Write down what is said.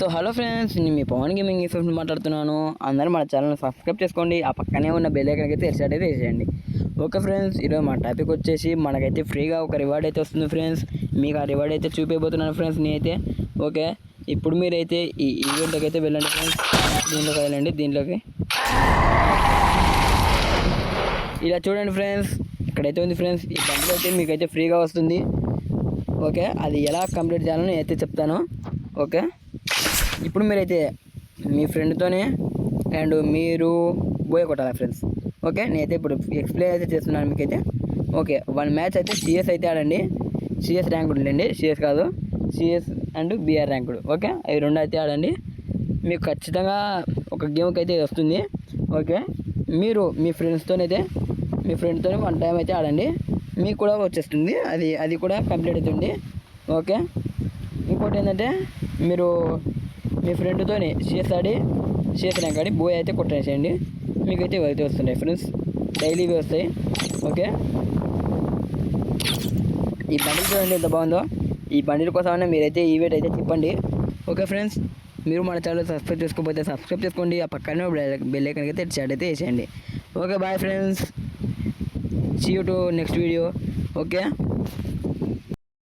So hello friends నేను మీ Pawan gaming information మాట్లాడుతున్నాను. అందరూ మన ఛానల్ సబ్స్క్రైబ్ చేసుకోండి. ఆ పక్కనే ఉన్న బెల్ ఐకాన్ అయితే ఎస్టార్ట్ అయితే వేసేయండి ఓకే ఫ్రెండ్స్ ఈరోజు మా టాపిక్ వచ్చేసి మనకైతే ఫ్రీగా ఒక రివార్డ్ అయితే వస్తుంది ఫ్రెండ్స్. మీకు ఆ రివార్డ్ అయితే చూపించబోతున్నాను ఫ్రెండ్స్ నేనైతే. ఓకే ఇప్పుడు మీరైతే ఈ ఈవెంట్లోకి అయితే వెళ్ళండి ఫ్రెండ్స్. దీంట్లోకి వెళ్ళండి దీంట్లోకి. ఇలా చూడండి ఫ్రెండ్స్ ఇక్కడైతే ఉంది ఫ్రెండ్స్. ఈ బండిలో అయితే మీకైతే ఫ్రీగా వస్తుంది. ఓకే అది ఎలా కంప్లీట్ చేయాలని అయితే చెప్తాను. ఓకే. ఇప్పుడు మీరైతే మీ ఫ్రెండ్తోనే అండ్ మీరు బోయ కొట్టాలి ఫ్రెండ్స్? ఓకే నేనైతే ఇప్పుడు ఎక్స్ప్లెయిన్ అయితే చేస్తున్నాను మీకైతే. ఓకే వన్ మ్యాచ్ అయితే సిఎస్ అయితే ఆడండి. సిఎస్ ర్యాంకుడు ఉండండి సిఎస్ కాదు సిఎస్ అండ్ బిఆర్ ర్యాంకుడు ఓకే అవి రెండు అయితే ఆడండి. మీకు ఖచ్చితంగా ఒక గేమ్కి అయితే వస్తుంది. ఓకే మీరు మీ ఫ్రెండ్స్తోనైతే మీ ఫ్రెండ్తో వన్ టైం అయితే ఆడండి. మీకు కూడా వచ్చేస్తుంది. అది అది కూడా కంప్లీట్ అవుతుంది. ఓకే ఇంకోటి ఏంటంటే మీరు మీ ఫ్రెండ్తోని షేర్స్ ఆడి కానీ బోయ్ అయితే కొట్టేసేయండి. మీకైతే ఇవైతే అయితే వస్తున్నాయి ఫ్రెండ్స్. డైలీ ఇవి వస్తాయి. ఓకే? ఈ బండిల్ చూడండి ఎంత బాగుందో. ఈ బండిల్ కోసమైనా మీరైతే ఈవెంట్ అయితే చెప్పండి ఓకే ఫ్రెండ్స్? మీరు మన ఛానల్ సబ్స్క్రైబ్ చేసుకోకపోతే సబ్స్క్రైబ్ చేసుకోండి. ఆ పక్కనే బెల్ అయితే చాట్ అయితే వేసేయండి okay bye friends. See you to next video okay?